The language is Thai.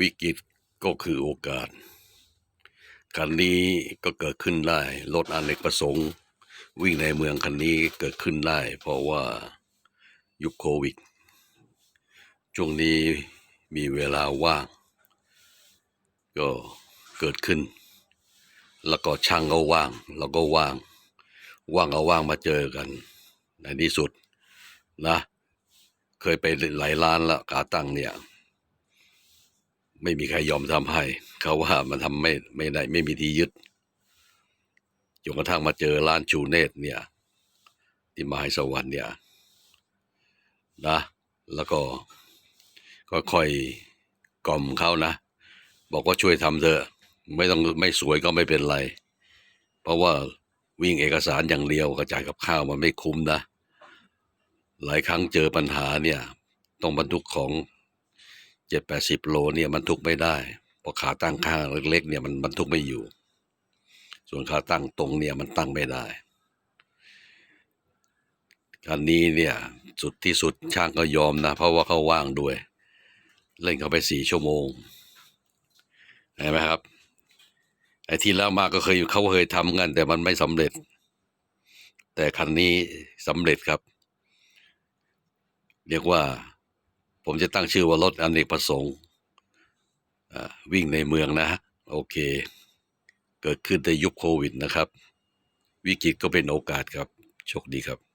วิกฤตก็คือโอกาส คันนี้ก็เกิดขึ้นได้รถอนเนกประสงค์ วิ่งในเมืองคันนี้เกิดขึ้นได้ เพราะว่ายุคโควิดช่วงนี้มีเวลาว่าง ก็เกิดขึ้น แล้วก็ช่างก็ว่างเราก็ว่าง ว่างเอาว่างมาเจอกันในที่สุดนะ เคยไปหลายร้านแล้วกาตั้งเนี่ย ไม่มีใครยอมทำให้ เขาว่ามันทำไม่ไม่ได้ไม่มีที่ยึดจนกระทั่งมาเจอร้านชูเนตเนี่ย ที่มหาสวรรค์เนี่ยนะแล้วก็ก็ค่อยกล่อมเขานะ บอกว่าช่วยทำเถอะ ไม่ต้องไม่สวยก็ไม่เป็นไร เพราะว่าวิ่งเอกสารอย่างเดียวกระจายกับข้าวมันไม่คุ้มนะ หลายครั้งเจอปัญหาเนี่ย ต้องบรรทุกของ เจ็ดแปดสิบโลเนี่ยบรรทุกไม่ได้เพราะขาตั้งข้างเล็กๆเนี่ยมันบรรทุกไม่อยู่ ส่วนขาตั้งตรงเนี่ยมันตั้งไม่ได้คันนี้เนี่ยสุดที่สุดช่างก็ยอมนะ เพราะว่าเขาว่างด้วย เล่นเขาไปสี่ชั่วโมงเห็นไหมครับไอ้ที่แล้วมาก็เคยเขาเคยทำกันแต่มันไม่สำเร็จ แต่คันนี้สำเร็จครับ เรียกว่า ผมจะตั้งชื่อว่ารถอเนกประสงค์อ่าวิ่งในเมืองนะฮะโอเค เกิดขึ้นในยุคโควิดนะครับ วิกฤตก็เป็นโอกาสครับ โชคดีครับ